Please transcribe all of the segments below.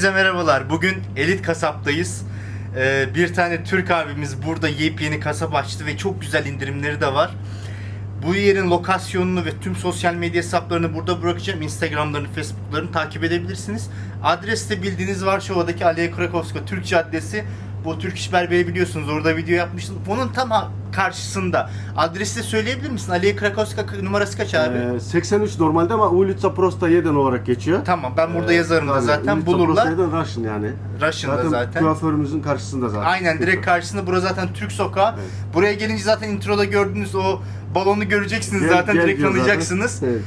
Hepinize merhabalar. Bugün Elit Kasap'tayız. Ee, bir tane Türk abimiz burada yepyeni kasap açtı ve çok güzel indirimleri de var. Bu yerin lokasyonunu ve tüm sosyal medya hesaplarını burada bırakacağım. Instagram'larını, Facebook'larını takip edebilirsiniz. Adres de bildiğiniz Varşova'daki Aleja Krakowska Türk Caddesi. Bu Türk İş Berberi biliyorsunuz orada video yapmıştım. Bunun tam karşısında. Adresi de söyleyebilir misin? Aleja Krakowska numarası kaç abi? Ee, 83 normalde ama Ulica Prosta 7 olarak geçiyor. Tamam ben burada yazarım da zaten Ulica bulurlar. Prosta 7 Russian yani. Russian'da Zaten, zaten. kuaförümüzün karşısında zaten. Aynen direkt karşısında burası zaten Türk sokağı. Evet. Buraya gelince zaten introda gördüğünüz o balonu göreceksiniz Gel- zaten gel direkt diyor zaten. tanıyacaksınız. Evet.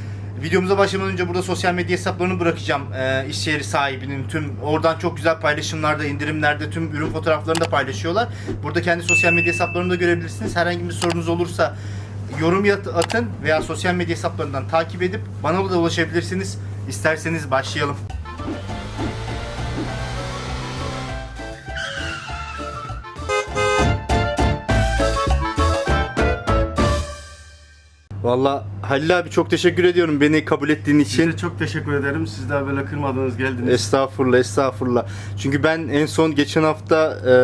Videomuza başlamadan önce burada sosyal medya hesaplarını bırakacağım. Ee, iş yeri sahibinin tüm oradan çok güzel paylaşımlarda, indirimlerde tüm ürün fotoğraflarını da paylaşıyorlar. Burada kendi sosyal medya hesaplarını da görebilirsiniz. Herhangi bir sorunuz olursa yorum atın veya sosyal medya hesaplarından takip edip bana da ulaşabilirsiniz. İsterseniz başlayalım. Valla Halil abi çok teşekkür ediyorum beni kabul ettiğin için. Size çok teşekkür ederim. Siz de böyle kırmadınız geldiniz. Estağfurullah, estağfurullah. Çünkü ben en son geçen hafta e,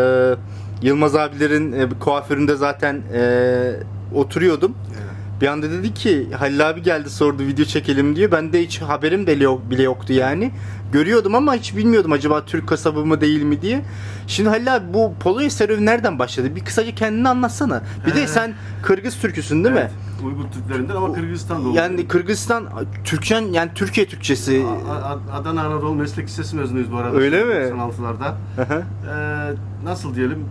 Yılmaz abilerin e, kuaföründe zaten e, oturuyordum. Evet. Bir anda dedi ki Halil abi geldi sordu video çekelim diyor. Ben de hiç haberim bile, yok, bile yoktu yani. Görüyordum ama hiç bilmiyordum acaba Türk kasabı mı değil mi diye. Şimdi Halil abi bu Polonya serüveni nereden başladı? Bir kısaca kendini anlatsana. Bir de Ee, sen Kırgız türküsün değil mi? Uygur Türklerinden ama Kırgızistan doğumlu. Yani Kırgızistan Türkçen yani Türkiye Türkçesi. A- Adana Anadolu Meslek Lisesi mezunuyuz bu arada. Öyle mi? 96'larda. Hı hı. Ee, nasıl diyelim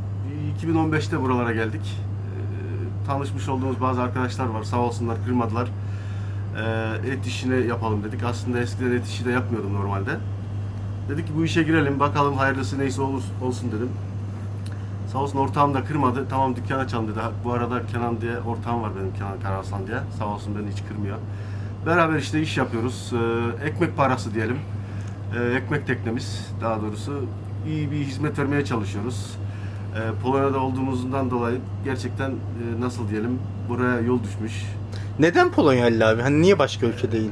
2015'te buralara geldik. Ee, tanışmış olduğumuz bazı arkadaşlar var. Sağ olsunlar kırmadılar. Ee, et işini yapalım dedik. Aslında eskiden et işi de yapmıyordum normalde. Dedik ki bu işe girelim bakalım hayırlısı neyse olur, olsun dedim. Sağ olsun ortağım da kırmadı. Tamam dükkan açalım dedi. Bu arada Kenan diye ortağım var benim Kenan Kararslan diye. Sağ olsun beni hiç kırmıyor. Beraber işte iş yapıyoruz. Ee, ekmek parası diyelim. Ee, ekmek teknemiz daha doğrusu. iyi bir hizmet vermeye çalışıyoruz. Ee, Polonya'da olduğumuzdan dolayı gerçekten e, nasıl diyelim buraya yol düşmüş. Neden Polonya Halil abi? Hani niye başka ülke değil?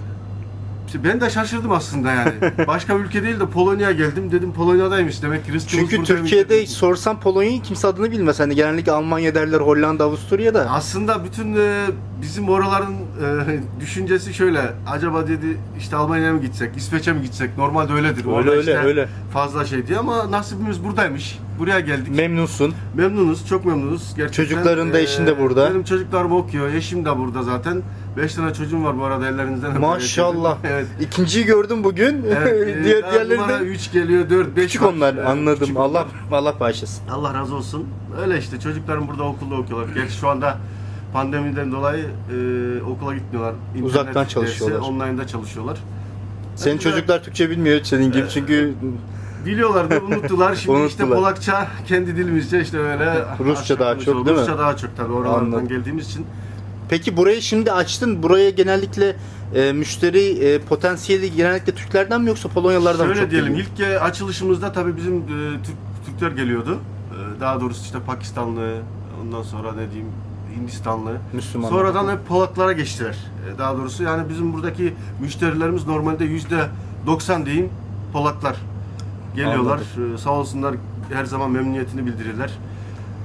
İşte ben de şaşırdım aslında yani. Başka bir ülke değil de Polonya'ya geldim. Dedim Polonya'daymış. Demek ki rızkımız Çünkü buradaymış Türkiye'de dedim. sorsan Polonya'yı kimse adını bilmez. Hani genellikle Almanya derler, Hollanda, Avusturya'da. Aslında bütün e, bizim oraların e, düşüncesi şöyle. Acaba dedi işte Almanya'ya mı gitsek, İsveç'e mi gitsek? Normalde öyledir. Öyle Orada öyle işte öyle. Fazla şey diye ama nasibimiz buradaymış. Buraya geldik. Memnunsun. Memnunuz, çok memnunuz. Gerçekten, Çocukların da, eşin de burada. Benim çocuklarım okuyor, eşim de burada zaten. Beş tane çocuğum var bu arada ellerinizden. Maşallah. evet. İkinciyi gördüm bugün. evet Diğer diğerleri de 3 geliyor, 4, 5 küçük onlar. Anladım. Allah Allah bağışlasın. Allah razı olsun. Öyle işte çocuklarım burada okulda okuyorlar. Gerçi şu anda pandemiden dolayı e, okula gitmiyorlar. İnternet Uzaktan dersi, çalışıyorlar. Online'da çalışıyorlar. Senin Evet. çocuklar Türkçe bilmiyor senin gibi çünkü Biliyorlar da unuttular. Şimdi işte Unuttular. Polakça kendi dilimizce işte öyle. Rusça daha çok, değil mi? Rusça daha çok tabii oralardan Anladım. geldiğimiz için. Peki burayı şimdi açtın. Buraya genellikle e, müşteri e, potansiyeli genellikle Türklerden mi yoksa Polonyalılardan mı Şöyle çok diyelim geliyor? ilk e, açılışımızda tabii bizim e, Türk, Türkler geliyordu. E, daha doğrusu işte Pakistanlı, ondan sonra ne diyeyim Hindistanlı. Müslümanlar. Sonradan hep Polaklara geçtiler. E, Daha doğrusu yani bizim buradaki müşterilerimiz normalde yüzde 90 diyeyim Polaklar geliyorlar. E, Sağ olsunlar her zaman memnuniyetini bildirirler.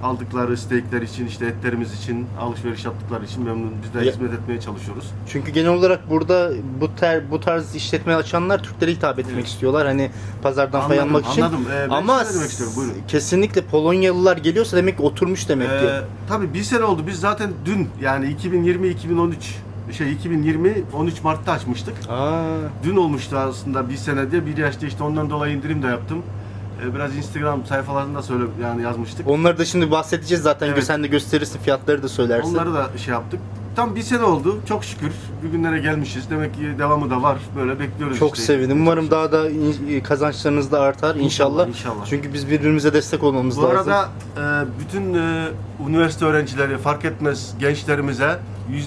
Aldıkları steakler için, işte etlerimiz için, alışveriş yaptıkları için memnun. Biz de Ya- hizmet etmeye çalışıyoruz. Çünkü genel olarak burada bu ter, bu tarz işletme açanlar Türklere hitap etmek Evet. istiyorlar. Hani pazardan pay Anladım, almak için. anladım. Ee, ben Ama demek istiyorum, buyurun. kesinlikle Polonyalılar geliyorsa demek ki oturmuş demek ki. Ee, tabii bir sene oldu. Biz zaten dün yani 2020-2013 şey 2020 13 Mart'ta açmıştık. Aa, Dün olmuştu aslında bir sene diye bir yaşta işte ondan dolayı indirim de yaptım. Ee, biraz Instagram sayfalarında söyle yani yazmıştık. onları da şimdi bahsedeceğiz zaten. Evet. Sen de gösterirsin, fiyatları da söylersin. Onları da şey yaptık. Tam bir sene oldu. Çok şükür bugünlere gelmişiz. Demek ki devamı da var. Böyle bekliyoruz Çok işte. sevindim. Umarım daha da in- kazançlarınız da artar inşallah. İnşallah. Çünkü biz birbirimize destek olmamız Bu lazım. arada e, bütün e, üniversite öğrencileri fark etmez gençlerimize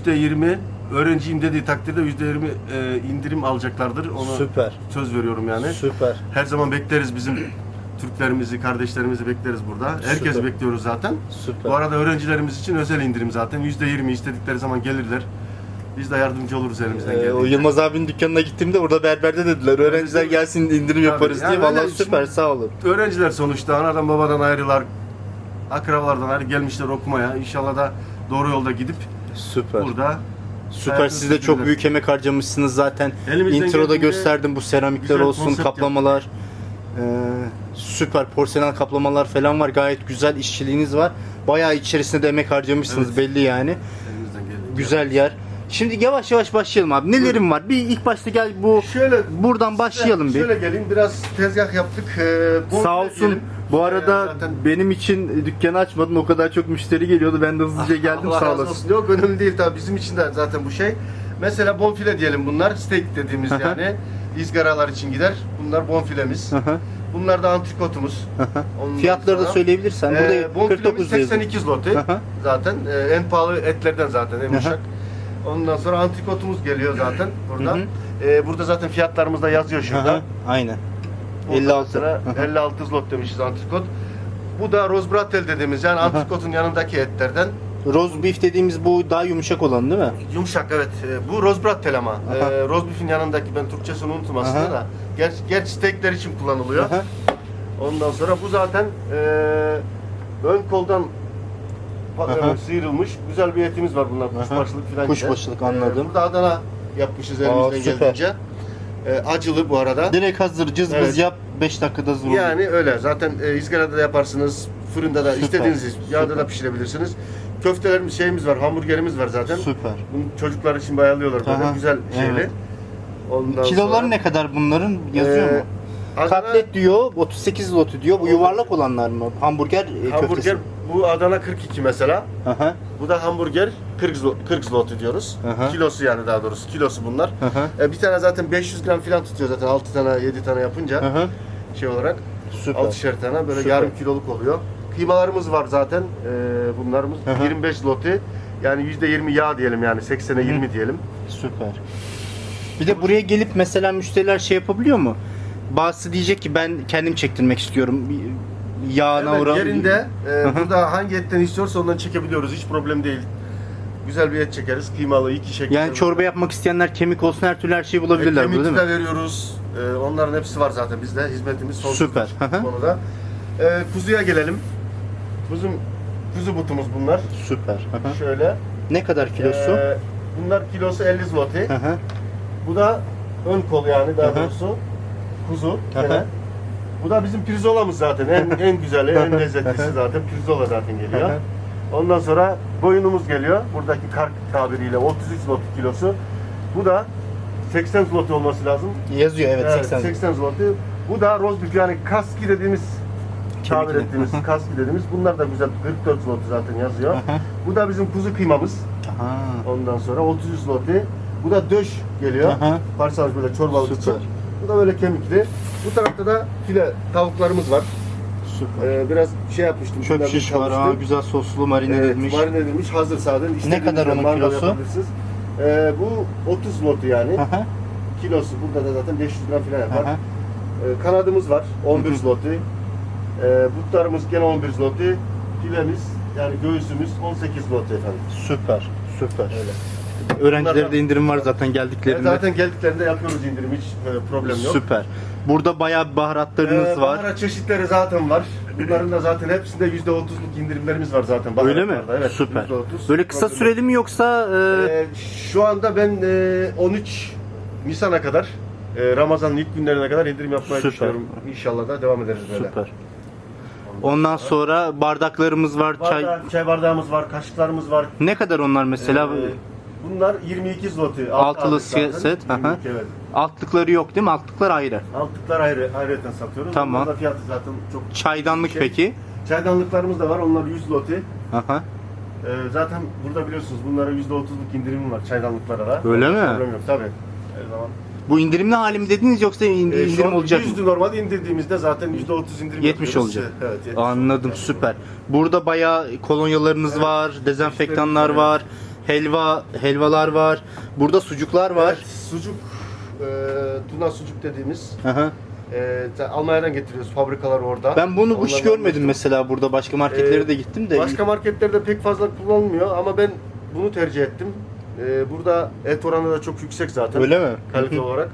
%20 öğrenciyim dediği takdirde %20 e, indirim alacaklardır. Ona Süper. söz veriyorum yani. Süper. Her zaman bekleriz bizim Türklerimizi, kardeşlerimizi bekleriz burada. Herkes Süper. bekliyoruz zaten. Süper. Bu arada öğrencilerimiz için özel indirim zaten. %20 istedikleri zaman gelirler. Biz de yardımcı oluruz elimizden Ee, o. Yılmaz abinin dükkanına gittiğimde orada berberde dediler. Öğrenciler gelsin indirim yaparız Yani diye. Vallahi süper sağ olun. Öğrenciler sonuçta anadan babadan ayrılar, akrabalardan ayrı gelmişler okumaya. İnşallah da doğru yolda gidip Süper. burada Süper. Siz de çok büyük emek harcamışsınız zaten. Elimizden Introda gösterdim bu seramikler olsun, kaplamalar. Ee, süper porselen kaplamalar falan var. Gayet güzel işçiliğiniz var. Bayağı içerisinde de emek harcamışsınız Evet. belli yani. elimizden. Güzel yer. Şimdi yavaş yavaş başlayalım abi. Nelerim var? Bir ilk başta gel bu Şöyle buradan başlayalım bir. Şöyle gelin biraz tezgah yaptık. Ee, bol Sağ olsun. diyelim. Bu Ee, arada zaten benim için dükkanı açmadın. O kadar çok müşteri geliyordu. Ben de hızlıca geldim Allah sağ razı olasın. olsun. Yok önemli değil tabii bizim için de zaten bu şey. Mesela bonfile diyelim bunlar. Steak dediğimiz Hı hı. yani. İzgaralar için gider. Bunlar bonfilemiz. Hı hı, Bunlar da antrikotumuz. hı hı. Ondan Fiyatları da sonra- söyleyebilirsen. Burada Ee, bonfilemiz 49 yazıyor. 82 zloty zaten. Ee, en pahalı etlerden zaten en uşak. Ondan sonra antrikotumuz geliyor zaten burada. Hı. Ee, burada zaten fiyatlarımız da yazıyor şurada. hı, Aynen. Burada 56. mesela Hı hı. 56 zlot demişiz antrikot. Bu da rozbratel dediğimiz yani antrikotun yanındaki etlerden. Roast beef dediğimiz bu daha yumuşak olan değil mi? Yumuşak evet. Ee, Bu rozbratel ama. Aha. Ee, rozbeef'in yanındaki ben Türkçesini unuttum aslında Aha. da. Gerçi, gerçi steakler için kullanılıyor. Aha. Ondan sonra bu zaten ee, ön koldan pa- Aha. e, sıyrılmış güzel bir etimiz var bunlar Aha. kuşbaşılık falan. Kuşbaşılık, gibi. anladım. burada Adana yapmışız elimizden süper. geldiğince. Ee, acılı bu arada. Direkt hazır cızbız Evet. yap 5 dakikada hazır. Yani öyle. Zaten e, izgarada da yaparsınız, fırında da istediğiniz yağda da pişirebilirsiniz. Köftelerimiz, şeyimiz var, hamburgerimiz var zaten. Süper. Bunu çocuklar için bayılıyorlar böyle Aha, güzel şeyli. evet. Ondan Kiloları sonra- ne kadar bunların yazıyor Ee, mu? Adana- Katlet diyor 38 lotu diyor. Bu yuvarlak olanlar mı? Hamburger e, hamburger köftesi. bu Adana 42 mesela. Aha. Bu da hamburger 40 zlo, 40 zloty diyoruz. Aha. Kilosu yani daha doğrusu kilosu bunlar. Aha. E, bir tane zaten 500 gram falan tutuyor zaten 6 tane 7 tane yapınca Aha. şey olarak. Süper. 6'şer tane böyle Süper. yarım kiloluk oluyor. Kıymalarımız var zaten. Ee, bunlarımız Hı hı. 25 zloty. Yani %20 yağ diyelim yani 80'e Hı hı. 20 diyelim. Süper. Bir de buraya gelip mesela müşteriler şey yapabiliyor mu? Bazısı diyecek ki ben kendim çektirmek istiyorum. Yağına Hemen uğra- yerinde e, burada hangi etten istiyorsa ondan çekebiliyoruz. Hiç problem değil. Güzel bir et çekeriz. Kıymalı iki şekilde. Yani çorba yapmak isteyenler kemik olsun her türlü her şeyi E, bulabilirler burada kemik de veriyoruz. E, onların hepsi var zaten bizde. Hizmetimiz sonsuz Süper. Konuda. E, kuzuya gelelim. Kuzum, kuzu butumuz bunlar. Süper. Hı. Şöyle. Ne kadar kilosu? E, bunlar kilosu 50 zloty. Hı. Bu da ön kol yani daha hı. doğrusu. Kuzu. Gene. Bu da bizim pirzolamız zaten. En, en güzeli, en lezzetlisi zaten. Pirzola zaten geliyor. Ondan sonra boyunumuz geliyor. Buradaki kark tabiriyle 33 zloty kilosu. Bu da 80 zloty olması lazım. Yazıyor evet, Evet, 80. 80 zloty. Bu da rozbif yani kaski dediğimiz tabir ettiğimiz kaski dediğimiz. Bunlar da güzel 44 zloty zaten yazıyor. Bu da bizim kuzu kıymamız. Aha. Ondan sonra 33 zloty. Bu da döş geliyor. Parçalanmış böyle çorbalık Süper. için. Bu da böyle kemikli. Bu tarafta da file tavuklarımız var. Süper. Ee, biraz şey yapmıştım. Çöp şiş var. Aa, güzel soslu marine Evet, edilmiş. marine edilmiş hazır zaten. İstediğiniz kadar gibi onun kilosu? Ee, bu 30 zloty yani. Aha. Kilosu burada da zaten 500 gram falan yapar. Aha. Ee, kanadımız var 11 Hı hı. Ee, butlarımız gene 11 zloty. Filemiz yani göğsümüz 18 zloty efendim. Süper. Süper. Öyle. Öğrencilerde Bunlardan- indirim var zaten geldiklerinde. zaten geldiklerinde yapıyoruz indirim hiç e, problem yok. Süper. Burada bayağı baharatlarınız Ee, var. Baharat çeşitleri zaten var. Bunların da zaten hepsinde %30'luk indirimlerimiz var zaten Öyle mi? Evet, Süper. %30. Böyle kısa Problem süreli mi yoksa yok. e, Ee, şu anda ben e, 13 Nisan'a kadar e, Ramazan'ın ilk günlerine kadar indirim yapmayı Süper. düşünüyorum. İnşallah da devam ederiz böyle. süper. Ondan sonra bardaklarımız var, çay. Bardak, çay bardağımız var, kaşıklarımız var. Ne kadar onlar mesela? Ee, bunlar 22 zloty. Altı Altılı zaten. set, aha. 22, evet. Altlıkları yok değil mi? Altlıklar ayrı. Altlıklar ayrı, ayrıyeten satıyoruz. Tamam. Onların da fiyatı zaten çok Çaydanlık Şey- peki? Çaydanlıklarımız da var. Onlar 100 zloty. Aha. Ee, zaten burada biliyorsunuz bunlara %30'luk indirimim var çaydanlıklara da. Öyle mi? Problem yok tabii. Her zaman. Bu indirimli hali mi dediniz yoksa in- Ee, şu indirim an olacak mı? 100'dü normalde indirdiğimizde zaten %30 indirim 70 yapıyoruz. olacak. Evet, 70 Anladım süper. Burada bayağı kolonyalarınız var, dezenfektanlar Evet. var, helva helvalar var. Burada sucuklar var. Evet, sucuk, e, tuna sucuk dediğimiz. Aha. E, Almanya'dan getiriyoruz. Fabrikalar orada. Ben bunu hiç Onlardan görmedim mesela burada başka marketlere Ee, de gittim de. Başka marketlerde pek fazla kullanılmıyor ama ben bunu tercih ettim. Ee, burada et oranı da çok yüksek zaten. Öyle mi? Kalite olarak.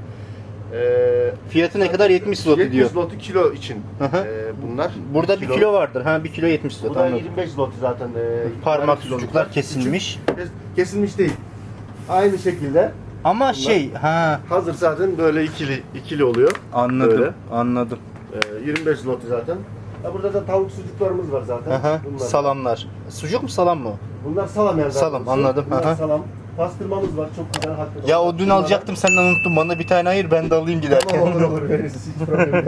Ee, Fiyatı ne kadar? 70 zloty 70 diyor. zloty kilo için Hı hı. ee, bunlar. Burada bir kilo vardır. Ha 1 kilo 70 Bu zloty da anladım. 25 zloty zaten. Ee, Parmak kiloluklar. sucuklar kesilmiş. Kes- kesilmiş değil. Aynı şekilde Ama şey ha hazır zaten böyle ikili ikili oluyor. anladım. Böyle. Anladım. Ee, 25 zloty zaten. Ya burada da tavuk sucuklarımız var zaten. Aha, Bunlar. salamlar. Sucuk mu salam mı? Bunlar salam yani. zaten. Salam, anladım. Bunlar Aha. salam. Pastırmamız var çok güzel. hakikaten. Ya o dün Bunlar- alacaktım senden unuttum. Bana bir tane ayır ben de alayım giderken. Tamam olur olur veririz. Hiç problem yok.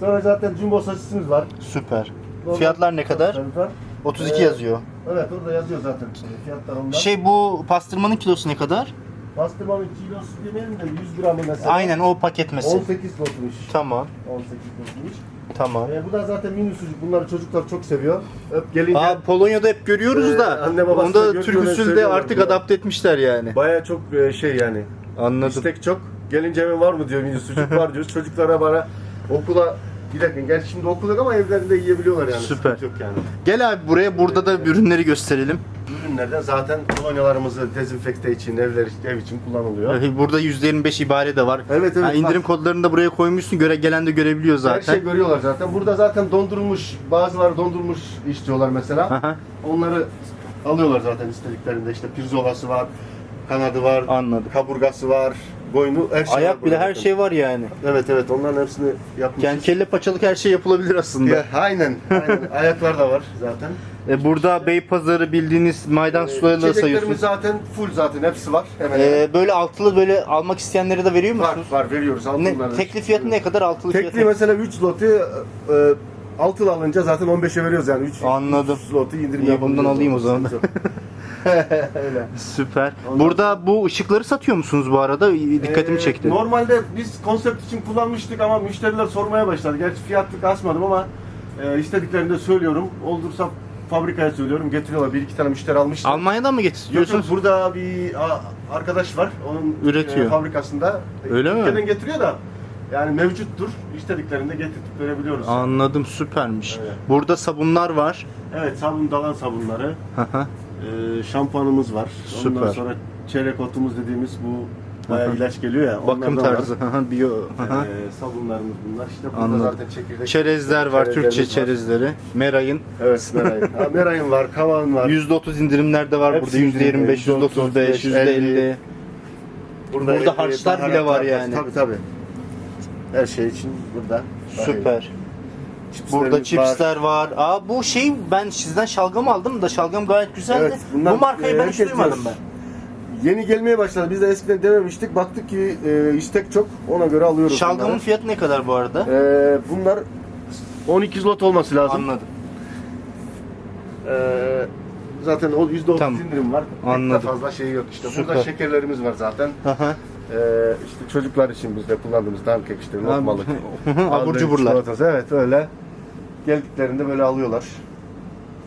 Sonra zaten jumbo sosisimiz var. Süper. Normal Fiyatlar ne kadar? sosislerimiz var. 32 Ee, yazıyor. Evet orada yazıyor zaten fiyatlar ondan. Şey bu pastırmanın kilosu ne kadar? Pastırmanın kilosu demeyelim de 100 gramı mesela. Aynen o paket mesela. 18 lotmuş. Tamam. 18 lotmuş. Tamam. Ee, bu da zaten mini sucuk. Bunları çocuklar çok seviyor. Öp gelince Aa, Polonya'da hep görüyoruz Ee, da. anne babası da Onda görüyor, Türk usulü de söylüyorlar artık adapte etmişler yani. baya çok e, şey yani. Anladım. İstek çok. Gelince mi var mı diyor mini sucuk var diyoruz. Çocuklara bana okula giderken gerçi şimdi okul yok ama evlerinde yiyebiliyorlar yani. Süper. Sıkıntı Yok yani. Gel abi buraya burada da ürünleri gösterelim. Ürünlerden zaten kolonyalarımızı dezenfekte için, evler ev için kullanılıyor. Burada %25 ibare de var. Evet, evet, Ha, indirim bak. kodlarını da buraya koymuşsun. Göre gelen de görebiliyor Her zaten. şey görüyorlar zaten. Burada zaten dondurulmuş, bazıları dondurulmuş istiyorlar mesela. Aha, Onları alıyorlar zaten istediklerinde. İşte pirzolası var, kanadı var, Anladım. kaburgası var, boynu, her şey var Ayak bile burada her zaten. şey var yani. Evet evet onların hepsini yapmışız. Yani kelle paçalık her şey yapılabilir aslında. Ya, aynen, aynen. Ayaklar da var zaten. E, burada Beypazarı bildiğiniz maydanoz Ee, sularıyla içeceklerimiz sayıyorsunuz. zaten full zaten hepsi var. Hemen hemen. Ee, böyle altılı böyle almak isteyenlere de veriyor var, musunuz? var veriyoruz. Ne, altınları. tekli fiyatı ne kadar altılı Tekli fiyatı? mesela 3 lotu e, altılı alınca zaten 15'e veriyoruz yani. 3 Anladım. lotu indirim İyi, bundan alayım o zaman. Öyle. Süper. Ondan Burada bu ışıkları satıyor musunuz bu arada? Dikkatimi Ee, çekti. Normalde biz konsept için kullanmıştık ama müşteriler sormaya başladı. Gerçi fiyatlık asmadım ama e, istediklerini de söylüyorum. Oldursa fabrikaya söylüyorum. Getiriyorlar. Bir iki tane müşteri almıştı. Almanya'dan mı Yok yok getiriyorsunuz? burada bir a- arkadaş var. Onun Üretiyor. e, fabrikasında. Öyle mi? Türkiye'den getiriyor da yani mevcuttur. İstediklerini de getirip verebiliyoruz. Anladım süpermiş. Evet. Burada sabunlar var. Evet sabun dalan sabunları. Haha. E, şampuanımız var. Ondan Süper. sonra çeyrek otumuz dediğimiz bu bayağı ilaç geliyor ya. Bakım onlardan tarzı. Haha. Ee, sabunlarımız bunlar. İşte burada Anladım. zaten çekirdek. Çerezler var, Türkçe var. çerezleri. Meray'ın. Evet, merayın. Ha, merayın var, kavağın var. %30 indirimler de var Hepsi burada. %25, indirimli. %35, %50. Burada e, harçlar baharat bile var yani. Tabii tabii. Her şey için burada. Süper. Çipslerimiz Burada çipsler var. Aa bu şey ben sizden şalgam aldım da şalgam gayet güzeldi. Evet, bunlar, bu markayı e, ben hiç herkes duymadım diyor. ben. Yeni gelmeye başladı. Biz de eskiden dememiştik. Baktık ki e, istek çok. Ona göre alıyoruz Şalgamın bunları. fiyatı ne kadar bu arada? Ee, bunlar 12 zlot olması lazım. Anladım. Ee, zaten o %30 Tamam. indirim var. Pek de Anladım. fazla şey yok işte. Süper. Burada şekerlerimiz var zaten. Haha. Ee, işte çocuklar için biz de kullandığımız dankek işte lokmalık. Abur cuburlar. Evet öyle. Geldiklerinde böyle alıyorlar.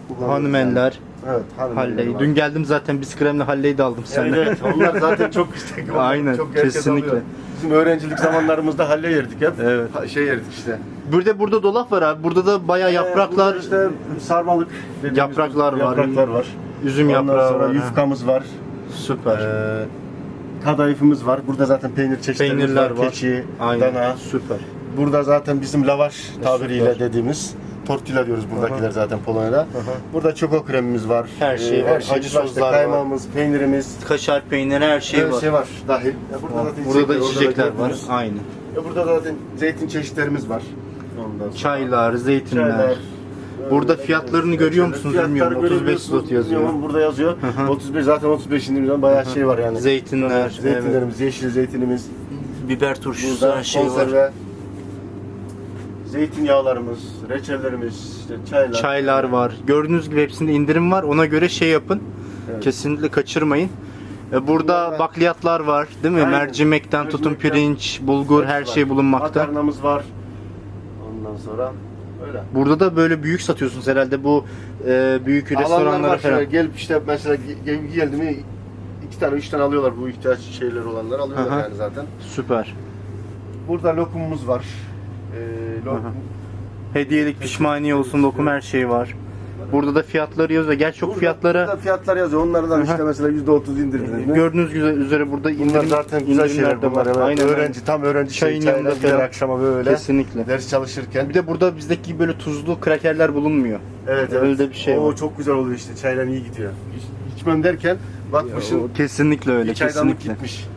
Kullanıyoruz Hanımeller, yani. Evet Halley. Dün geldim zaten biskremle Halley'i de aldım Evet, senden. evet onlar zaten çok istek. Onlar Aynen, çok herkes kesinlikle. alıyor. Bizim öğrencilik zamanlarımızda halle yerdik hep. Evet. Ha- Şey yerdik işte. Burada burada dolap var abi. Burada da bayağı yapraklar, Ee, işte sarmalık Yapraklar var. Yapraklar var. üzüm Ondan yaprağı sonra var. yufkamız var. Süper. Ee, kadayıfımız var. Burada zaten peynir çeşitlerimiz Peynirler var. var. Keçi, Aynen. dana. Süper. Burada zaten bizim lavaş tabiriyle Süper. dediğimiz tortilla diyoruz buradakiler Aha. zaten Polonya'da. Aha. Burada çoko kremimiz var. Her şey var. Acı var. soslar var. Kaymağımız, peynirimiz. Kaşar peyniri her şey her var. şey var dahil. Ya burada, zaten Burada da içecekler var. Aynı. Ya burada da zaten zeytin çeşitlerimiz var. Ondan sonra Çaylar, zeytinler. çaylar. Burada Öyle fiyatlarını görüyor musunuz Fiyatları bilmiyorum. 35 görebiliyorsunuz. slot yazıyor. Bilmiyorum, burada yazıyor. Hı hı. 35 zaten 35 indirimden bayağı şey var yani. Zeytinler, Zeytinlerimiz, yeşil zeytinimiz. Biber turşusu her şey var. Zeytinyağlarımız, reçellerimiz, işte çaylar. Çaylar var. Gördüğünüz gibi hepsinde indirim var. Ona göre şey yapın. Evet. Kesinlikle kaçırmayın. E, Burada Bunlar- bakliyatlar var, değil mi? Aynen. Mercimekten tutun Mercimekten pirinç, bulgur Hepsi her var. şey bulunmakta. Makarnamız var. Ondan sonra öyle. Burada da böyle büyük satıyorsunuz herhalde bu e, büyük Alanlar restoranlara var şöyle falan. gelip işte mesela ge- geldi mi iki tane üç tane alıyorlar bu ihtiyaç şeyleri olanlar alıyorlar Aha. yani zaten. Süper. Burada lokumumuz var. Lokum. Hediyelik pişmaniye olsun lokum her şey var. Burada da fiyatları yazıyor. Gerçi çok Burada- fiyatlara burada fiyatlar yazıyor. Onlardan işte mesela %30 indirimli. gördüğünüz güzel- üzere burada Bunlar indirim, zaten güzel indirimler şeyler de bunlar. var. Evet. Aynen. öğrenci tam öğrenci Çayın çayın yanında çayla falan. akşama böyle Kesinlikle. ders çalışırken. Bir de burada bizdeki gibi böyle tuzlu krakerler bulunmuyor. evet, evet. öyle de bir şey Oo, var. çok güzel oluyor işte. Çayla iyi gidiyor. İç- İçmem derken bakmışsın O kesinlikle öyle. bir çaydanlık Kesinlikle. gitmiş.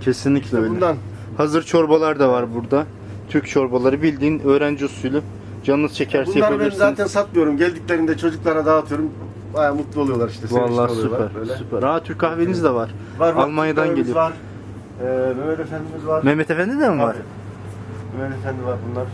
Kesinlikle öyle. Bundan Hazır çorbalar da var burada. Türk çorbaları bildiğin öğrenci usulü. Canınız çekerse Bunları ben yapabilirsiniz. zaten satmıyorum. Geldiklerinde çocuklara dağıtıyorum. Baya mutlu oluyorlar işte. sevinçli Vallahi oluyorlar süper. böyle. Süper. Aa Türk kahveniz de var. Var, var, Almanya'dan Türklerimiz geliyor. Var. Ee, Mehmet Efendimiz var. Mehmet Efendi de mi var? Tabii. Mehmet Efendi var bunlar.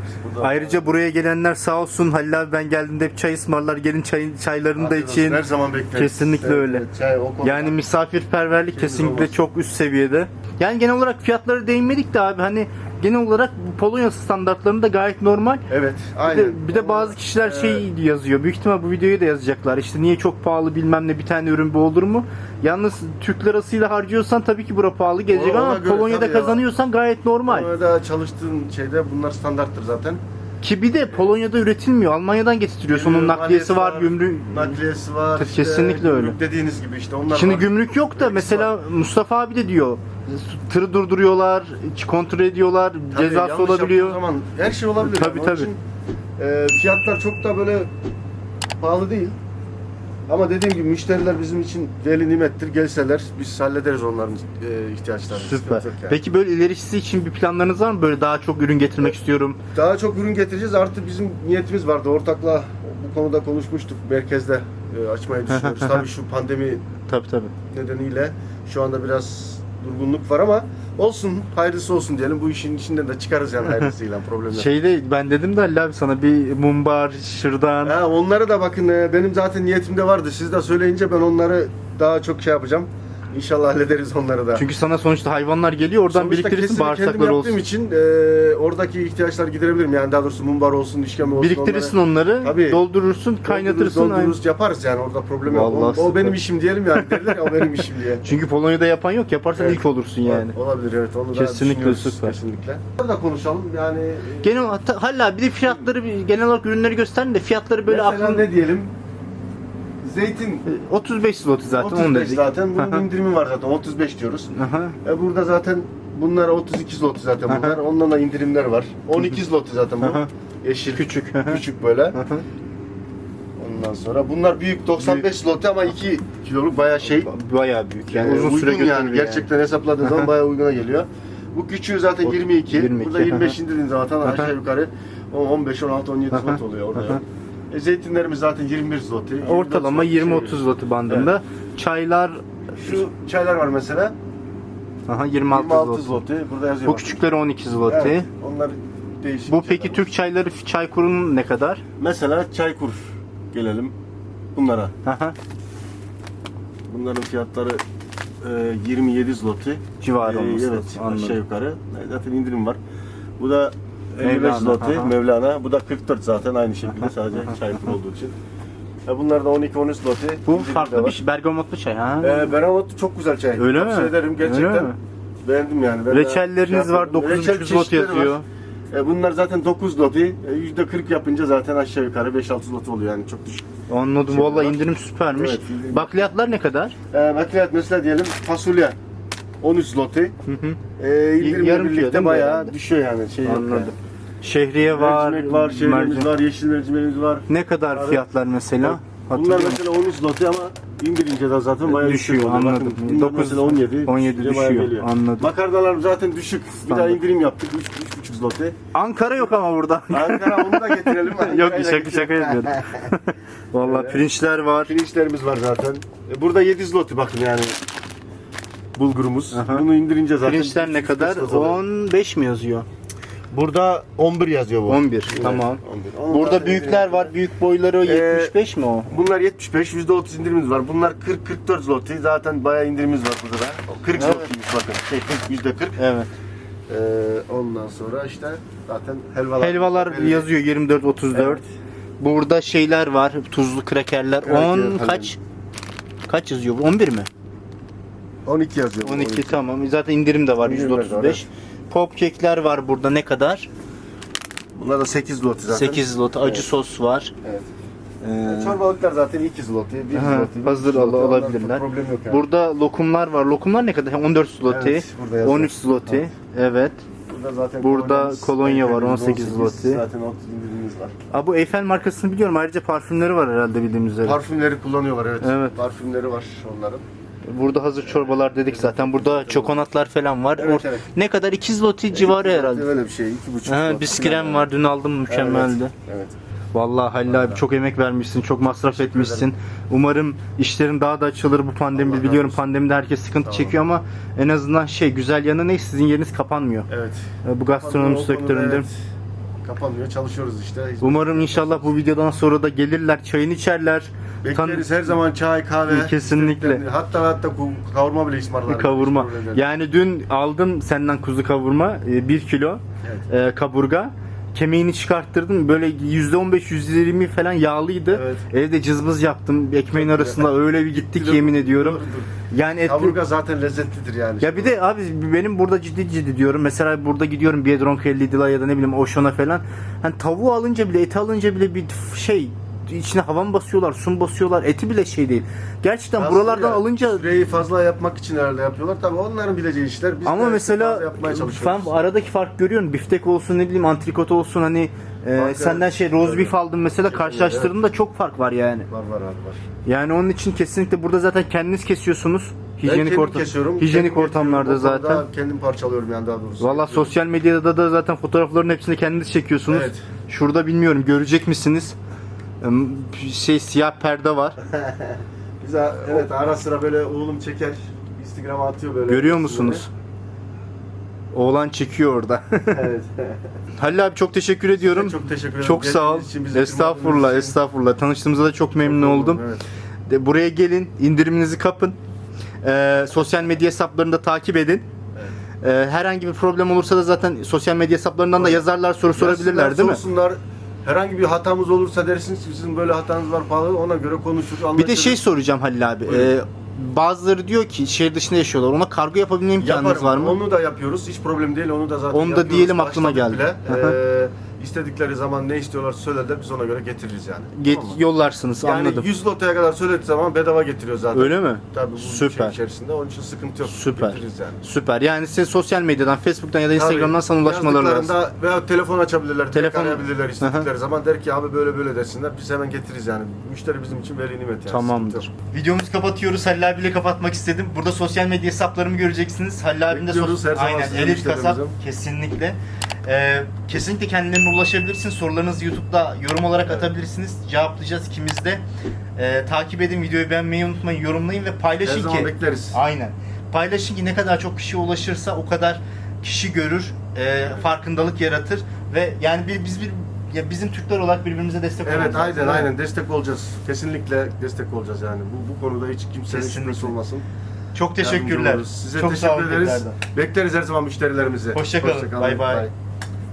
Hepsi burada. Ayrıca buraya gelenler sağ olsun Halil abi ben geldiğimde hep çay ısmarlar. Gelin çayın, çaylarını da Afiyet olsun. için. Her zaman bekleriz. Kesinlikle öyle. Çay o konuda. Yani misafirperverlik kesinlikle olmaz. çok üst seviyede. Yani genel olarak fiyatları değinmedik de abi hani genel olarak Polonya standartlarında gayet normal. Evet. Bir Aynen. de, bir de bazı kişiler şey yazıyor. Büyük ihtimal bu videoyu da yazacaklar. İşte niye çok pahalı bilmem ne bir tane ürün bu olur mu? Yalnız Türk lirasıyla harcıyorsan tabii ki bura pahalı gelecek Ona ama göre Polonya'da tabii ya. kazanıyorsan gayet normal. Orada çalıştığın şeyde bunlar standarttır zaten. Ki bir de Polonya'da üretilmiyor. Almanya'dan getirtiyorsun. Onun nakliyesi var, gümrüğü. Nakliyesi var. Tabii, kesinlikle öyle. gümrük Dediğiniz gibi işte onlar Şimdi var. gümrük yok da mesela Mustafa abi de diyor tırı durduruyorlar, kontrol ediyorlar, Tabii, cezası yanlış olabiliyor. Zaman her şey olabilir. Tabii. Onun tabii. için, e, fiyatlar çok da böyle pahalı değil. Ama dediğim gibi müşteriler bizim için veli nimettir. Gelseler biz hallederiz onların e, ihtiyaçlarını. Süper. Yok yani. Peki böyle ilerisi için bir planlarınız var mı? Böyle daha çok ürün getirmek istiyorum. Daha çok ürün getireceğiz. Artı bizim niyetimiz vardı. Ortakla bu konuda konuşmuştuk. Merkezde e, açmayı düşünüyoruz. Tabii şu pandemi Tabii tabii. nedeniyle şu anda biraz durgunluk var ama olsun, hayırlısı olsun diyelim. Bu işin içinden de çıkarız yani hayırlısıyla problem yok. Şeyde ben dedim de Halil abi sana bir mumbar, şırdan. Ha, onları da bakın e, benim zaten niyetimde vardı. Siz de söyleyince ben onları daha çok şey yapacağım. İnşallah hallederiz onları da. Çünkü sana sonuçta hayvanlar geliyor oradan Sonuçta biriktirirsin kesimi kendim bağırsaklar yaptığım olsun. için e, oradaki ihtiyaçları giderebilirim. Yani daha doğrusu mumbar olsun, işkembe olsun. Biriktirirsin onları. onları, Tabii. doldurursun, kaynatırsın. Doldururuz, doldururuz, yaparız yani orada problem yok. Vallahi O, o süper. benim işim diyelim yani. Derler ya o benim işim diye. Çünkü Polonya'da yapan yok. Yaparsan Evet. ilk olursun yani. Olabilir evet onu da Kesinlikle düşünüyoruz. süper. Kesinlikle. Bunları da konuşalım yani. e, Genel hatta abi bir de fiyatları bir- genel olarak ürünleri gösterin de fiyatları böyle Mesela aklın ne diyelim? Zeytin 35 zloty zaten onu 35 dedik. zaten. Bunun Aha. indirimi var zaten. 35 diyoruz. Aha. E burada zaten bunlar 32 zloty zaten Aha. bunlar. Ondan da indirimler var. 12 zloty zaten bu. Aha. Yeşil. Küçük. Küçük böyle. Aha. Ondan sonra bunlar büyük 95 zloty ama 2 kiloluk bayağı şey. Bayağı büyük yani uzun uygun süre götürür yani. Gerçekten hesapladığın zaman bayağı uyguna geliyor. Bu küçüğü zaten O- 22. 22, Burada 25 aha. indirdiğin zaman zaten aşağı yukarı 15, 16, 17 Aha. zlot oluyor orada. E, zeytinlerimiz zaten 21 zloty. 24 Ortalama zloty, 20-30 şey. zloty bandında. Çaylar Şu çaylar var mesela. aha 26, 26 zloty. zloty. Burada yazıyor. Bu bak. küçükleri 12 zloty. Evet, onlar değişik. Bu peki şeyler. Türk çayları çay kurunun ne kadar? Mesela çaykur gelelim bunlara. Aha. Bunların fiyatları e, 27 zloty. Civarı E, olması evet, anladım. aşağı yukarı. E, Zaten indirim var. Bu da 55 Mevlana, zloty aha. Mevlana. Bu da 44 zaten aynı şekilde sadece çaykur olduğu için. E, bunlar da 12-13 zloty. Bu de farklı bir şey. Bergamotlu çay ha. E, Bergamot çok güzel çay. Öyle Tavsiye mi? ederim gerçekten. Öyle mi? Beğendim yani. Ben Reçelleriniz şey var yapmadım. 9,5 Reçel zloty çeşitleri var. yazıyor. E, bunlar zaten 9 zloty. E, %40 yapınca zaten aşağı yukarı 5-6 zloty oluyor yani çok düşük. Anladım. Vallahi var. indirim süpermiş. Evet, indirim. Bakliyatlar ne kadar? E, makliyat mesela diyelim fasulye 13 zloty. Hı hı. E, indirimle Yarım kilo değil birlikte mi bayağı herhalde? düşüyor yani. Şey yok Anladım. yani. Şehriye var, Mercimek var, şehrimiz var, yeşil mercimeğimiz var. Ne kadar Abi, fiyatlar mesela? Bunlar Hatırlıyor musun? mesela 13 zloty ama indirince de zaten bayağı Düşüyor, düşük oluyor. anladım. Bakın, bunlar Dokuz- mesela 17. 17 düşünce bayağı düşüyor, geliyor. anladım. Makarnalar zaten düşük. Bir daha Standart. indirim yaptık. 3 3,5 zloty. Ankara yok ama burada. Ankara onu da getirelim. yok Ankara'yı da şaka getirelim. şaka yapıyorum. Evet. pirinçler var. Pirinçlerimiz var zaten. E, Burada 7 zloty bakın yani. Bulgurumuz. Aha. Bunu indirince zaten. Pirinçler ne 300 kadar? peso oluyor. 15 mi yazıyor? Burada 11 yazıyor bu. 11 Evet, tamam. 11. Onu Burada büyükler var. Büyük boyları Ee, 75 mi o? Bunlar 75, %30 indirimimiz var. Bunlar 40-44 zloty. Zaten bayağı indirimimiz var burada da. 40 Evet. zlotiymiş bakın. Şey 40, %40. Evet. Ee, ondan sonra işte zaten helvalar. Helvalar belli. yazıyor 24 34. Evet. Burada şeyler var. Tuzlu krakerler. Evet, 10 evet, kaç? Kaç yazıyor? bu? 11 mi? 12 yazıyor. 12 tamam. Zaten indirim de var de var, %35. Pop kekler var burada ne kadar? Bunlar da 8 zloty zaten. 8 lot acı Evet. sos var. Evet. Ee, Çorbalıklar zaten 2 zloty, 1 Ha, zloty. hazır zloty, al- ondan alabilirler. Problem yok yani. Burada lokumlar var. Lokumlar ne kadar? 14 zloty, Evet, burada yazıyor. 13 zloty. Evet. Evet. Burada zaten Burada kolonyamız, kolonya var, Eyfel'imiz 18 zloty. Zaten 30 indirimimiz var. Aa, bu Eiffel markasını biliyorum. Ayrıca parfümleri var herhalde bildiğim üzere. Parfümleri kullanıyorlar evet. Evet. Parfümleri var onların. Burada hazır çorbalar dedik zaten. Burada çokonatlar falan var. Evet, Or- evet. Ne kadar? 2 zloty civarı herhalde. Öyle bir şey. 2,5 Ha, zloty biskrem falan. var. Dün aldım mükemmeldi. Evet. evet. Vallahi Halil abi çok emek vermişsin, çok masraf etmişsin. Umarım işlerin daha da açılır bu pandemi. Allah razı Biliyorum olsun. pandemide herkes sıkıntı Tamam. çekiyor ama en azından şey güzel yanı ne? Sizin yeriniz kapanmıyor. Evet. Ee, Bu gastronomi O konuda sektöründe. evet, Kapanmıyor. Çalışıyoruz işte. Umarım inşallah bu videodan sonra da gelirler, çayını içerler. Bekleriz her zaman çay, kahve. Kesinlikle. Hatta hatta kavurma bile ısmarlarız. kavurma. Yani dün aldım senden kuzu kavurma 1 kilo Evet. e, kaburga. Kemiğini çıkarttırdım. Böyle %15 %20 falan yağlıydı. Evet. Evde cızbız yaptım. Ekmeğin Çok arasında öyle bir gittik Bir de- yemin ediyorum. Yani etli, Kaburga zaten lezzetlidir yani. Ya bir de abi benim burada ciddi ciddi diyorum. Mesela burada gidiyorum Biedronka Lidl'a ya da ne bileyim Oshon'a falan. Hani tavuğu alınca bile, eti alınca bile bir şey içine hava mı basıyorlar, su mu basıyorlar, eti bile şey değil. Gerçekten Aslında buralardan alınca süreyi fazla yapmak için herhalde yapıyorlar. Tabii onların bileceği işler. Biz ama de mesela fazla yapmaya ben çalışıyoruz. aradaki fark görüyorum. Biftek olsun ne bileyim antrikot olsun hani e, Fark, senden evet. şey roast beef aldım mesela Kesinlikle, karşılaştırdığında çok fark var yani. Var var abi var. Yani onun için kesinlikle burada zaten kendiniz kesiyorsunuz. Hijyenik kendim ortam kesiyorum, hijyenik kendim ortamlarda getiriyorum. Zaten. Kendim parçalıyorum yani daha doğrusu. Valla sosyal medyada da zaten fotoğrafların hepsini kendiniz çekiyorsunuz. Evet. Şurada bilmiyorum görecek misiniz? Şey siyah perde var. Biz a- evet ara sıra böyle oğlum çeker. Instagram'a atıyor böyle. Görüyor musunuz? Oğlan çekiyor orada. evet. Halil abi çok teşekkür ediyorum. Çok teşekkür ederim. Çok sağ ol. Geldiğiniz için, bizi Estağfurullah, kırmadığınız için. estağfurullah. Tanıştığımıza da çok memnun oldum. Evet. De, buraya gelin, indiriminizi kapın. Ee, sosyal medya hesaplarını da takip edin. Ee, herhangi bir problem olursa da zaten sosyal medya hesaplarından da yazarlar, soru sorabilirler değil mi? sorsunlar. Herhangi bir hatamız olursa dersiniz ki sizin böyle hatanız var falan ona göre konuşur. Bir de anlaşırız. şey soracağım Halil abi. Buyurun. Ee, bazıları diyor ki şehir dışında yaşıyorlar. Ona kargo yapabilme imkanınız Yaparım. var mı? Onu da yapıyoruz. Hiç problem değil. Onu da zaten Onu da yapıyoruz. diyelim aklıma Başladık geldi. Bile. Ee, istedikleri zaman ne istiyorlar söylerler biz ona göre getiririz yani. Get, Tamam mı? yollarsınız yani anladım. 100 lotaya kadar söylediği zaman bedava getiriyor zaten. Öyle mi? Tabii bu Süper. şey içerisinde. Onun için sıkıntı yok. Süper. Getiririz yani. Süper. Yani size sosyal medyadan, Facebook'tan ya da Instagram'dan sana ulaşmaları lazım. Yazdıklarında Veya telefon açabilirler, telefon Telefon- arayabilirler istedikleri zaman der ki abi böyle böyle desinler. Biz hemen getiririz yani. Müşteri bizim için veli nimet yani. Tamamdır. Sıkıntı yok. Videomuzu kapatıyoruz. Halil abiyle kapatmak istedim. Burada sosyal medya hesaplarımı göreceksiniz. Halil abinin de Bekliyoruz her zaman Aynen. sizin Elit kasap. Kesinlikle. Ee, kesinlikle kendilerine ulaşabilirsiniz. Sorularınızı YouTube'da yorum olarak atabilirsiniz. Cevaplayacağız ikimiz de. Ee, takip edin, videoyu beğenmeyi unutmayın, yorumlayın ve Her paylaşın zaman ki. bekleriz. Aynen. Paylaşın ki ne kadar çok kişiye ulaşırsa o kadar kişi görür, e, farkındalık yaratır ve yani bir, biz bir ya bizim Türkler olarak birbirimize destek olmamız Evet aynen değil mi? aynen destek olacağız. Kesinlikle destek olacağız yani. Bu, bu konuda hiç kimsenin Kesinlikle. şüphesi olmasın. Çok Yardımcı teşekkürler. oluruz. Size çok sağ olun teşekkür ederiz. tekrardan. Bekleriz her zaman müşterilerimizi. Hoşça kalın. Bay bay.